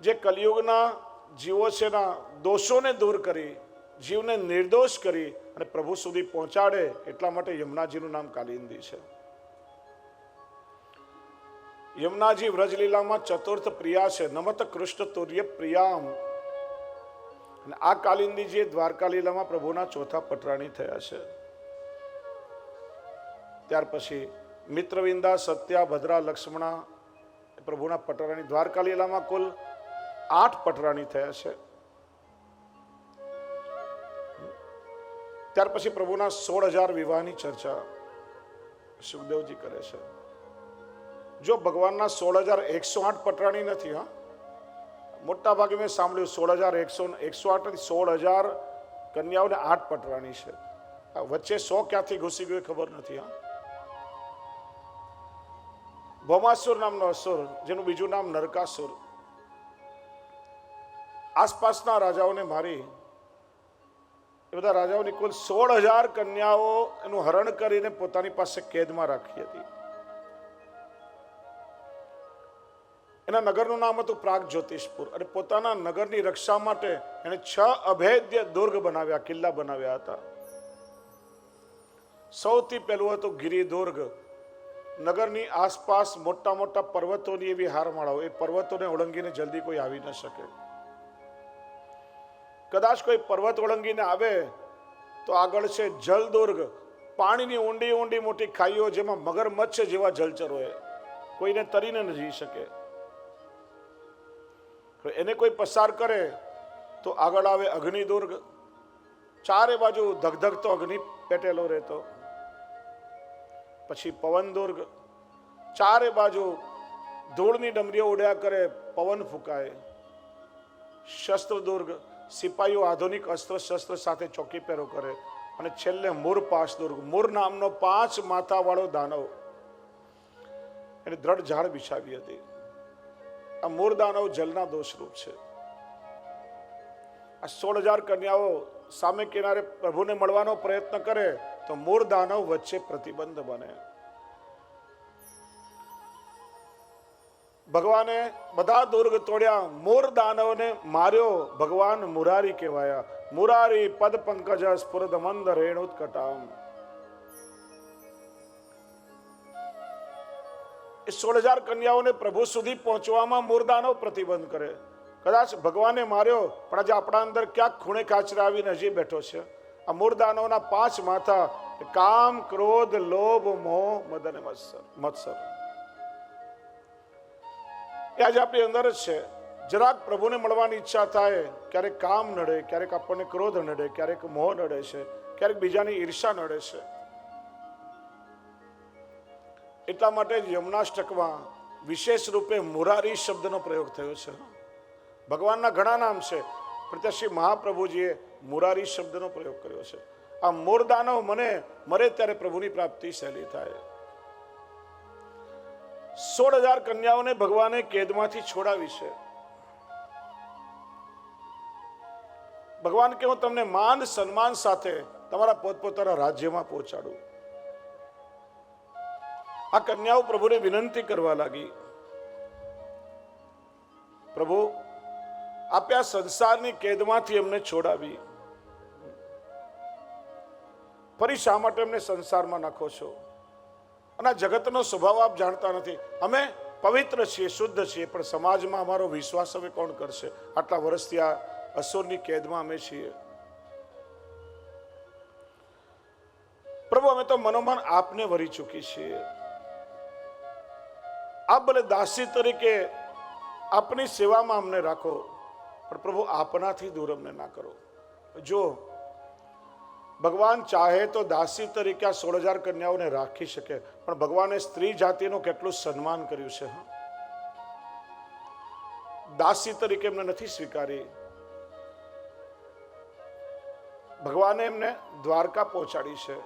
જે કલિયુગના જીવો છે એના દોષોને દૂર કરી, જીવને નિર્દોષ કરી અને પ્રભુ સુધી પહોંચાડે એટલા માટે યમુનાજીનું નામ કાલિંદી છે. યમુનાજી વ્રજલીલામાં ચતુર્થ પ્રિયા છે, નમત કૃષ્ણ તુર્ય પ્રિયામ. અને આ કાલિંદીજી દ્વારકા લીલામાં પ્રભુના ચોથા પટરાણી થયા છે. ત્યાર પછી મિત્રવિંદા, સત્યા, ભદ્રા, લક્ષ્મણા પ્રભુના પટરાણી. દ્વારકા લીલામાં કુલ આઠ પટરાણી થયા છે. ત્યાર પછી પ્રભુના સોળ હજાર વિવાહની ચર્ચા સુખદેવજી કરે છે. જો ભગવાનના સોળ હજાર એકસો આઠ પટરાણી નથી, હા? મોટા ભાગે મેં સાંભળ્યું સોળ હજાર એકસો એકસો આઠ નથી સોળ હજાર કન્યાઓને આઠ પટરાણી છે. વચ્ચે સો ક્યાંથી ઘૂસી ગયું ખબર નથી, હા? ભૌમાસુર નામનો અસુર, જેનું બીજું નામ નરકાસુર. આસપાસના રાજાઓને મારી. એ બધા રાજાઓની કુલ સોળ હજાર કન્યાઓ એનું હરણ કરીને પોતાની પાસે કેદમાં રાખી હતી. એના નગરનું નામ હતું પ્રાગ જ્યોતિષપુર અને પોતાના નગરની રક્ષા માટે એણે છ અભેદ્ય દુર્ગ બનાવ્યા, કિલ્લા બનાવ્યા હતા. સૌથી પહેલું હતું ગિરિદુર્ગ. નગરની આસપાસ મોટા મોટા પર્વતોની એવી હારમાળાઓ, એ પર્વતોને ઓળંગીને જલ્દી કોઈ આવી ન શકે. કદાચ કોઈ પર્વત ઓળંગીને આવે, તો આગળ છે જલદુર્ગ. પાણીની ઊંડી ઊંડી મોટી ખાઈઓ જેમાં મગરમચ્છ જેવા જલચરોએ કોઈને તરીને ન જઈ શકે. એને કોઈ પસાર કરે, તો આગળ આવે અગ્નિદુર્ગ. ચારે બાજુ ધગધગતો અગ્નિ પેટેલો રહેતો. પછી પવન દુર્ગ ચારે બાજુ ધૂળની ડમરીઓ ઉડ્યા કરે, પવન ફૂંકાય. શસ્ત્ર દુર્ગ સિપાહીઓ આધુનિક અસ્ત્ર શસ્ત્ર સાથે ચોકી પહેરો કરે અને છેલ્લે મૂર પાસ દુર્ગ મૂર નામનો પાંચ માથાવાળો દાનવ એને દ્રઢ ઝાડ બિછાવી હતી. આ મૂર દાનવ જલના દોષરૂપ છે. આ સોળ હજાર કન્યાઓ સામે કિનારે પ્રભુને મળવાનો પ્રયત્ન કરે તો મૂળ દાનવ વચ્ચે પ્રતિબંધ બને. ભગવાને બધા દુર્ગ તોડ્યા, મૂર દાનવને માર્યો, ભગવાન મુરારી કહેવાયા. મુરારી, પદ, પંકજ, સ્ફુરદ, મંદ રેણુત્કટામ એ સોળ હજાર કન્યાઓને પ્રભુ સુધી પહોંચવામાં મૂરદાનવ પ્રતિબંધ કરે. કદાચ ભગવાને માર્યો, પણ આજે આપણા અંદર ક્યાંક ખૂણે કાચરા આવીને હજી બેઠો છે. આ મૂળદાનવના પાંચ માથા, કામ, ક્રોધ, લોભ, મોહ મદ અને મત્સર મત્સર. એ આજે આપણી અંદર જ છે. જરાક પ્રભુને મળવાની ઈચ્છા થાય, ક્યારેક કામ નડે, ક્યારેક આપણને ક્રોધ નડે, ક્યારેક મોહ નડે છે, ક્યારેક બીજાની ઈર્ષા નડે છે. એટલા માટે યમુનાષ્ટકમાં વિશેષ રૂપે મુરારી શબ્દનો પ્રયોગ થયો છે. ભગવાનના ઘણા નામ છે. પણ શ્રી મહાપ્રભુજીએ મુરારી શબ્દનો પ્રયોગ કર્યો છે. આ મોરદાનવ મને, મરે ત્યારે પ્રભુની પ્રાપ્તિ સહેલી થાય. સોળ હજાર કન્યાઓને ભગવાને કેદમાંથી છોડાવી છે. ભગવાન કે હું તમને માન સન્માન સાથે તમારા પોતપોતાના રાજ્યમાં પહોંચાડું. આ કન્યાઓ પ્રભુને વિનંતી કરવા લાગી. પ્રભુ, આપે આ સંસારની કેદમાંથી એમને છોડાવી. ફરી શા માટે એમને સંસારમાં નાખો છો? અને આ જગતનો સ્વભાવ આપ જાણતા નથી. અમે પવિત્ર છીએ, શુદ્ધ છીએ, પણ સમાજમાં અમારો વિશ્વાસ હવે કોણ કરશે? આટલા વર્ષથી આ અસુરની કેદમાં અમે છીએ. પ્રભુ, અમે તો મનોમન આપને વરી ચૂકી છીએ. આપ ભલે દાસી તરીકે આપની સેવામાં અમને રાખો, પણ પ્રભુ, આપનાથી દૂર અમને ના કરો. જો ભગવાન ચાહે તો દાસી તરીકે આ સોળ હજાર કન્યાઓને રાખી શકે, પણ ભગવાને સ્ત્રી જાતિનું કેટલું સન્માન કર્યું છે દાસી તરીકે એમને નથી સ્વીકારી. ભગવાને એમને દ્વારકા પહોંચાડી છે.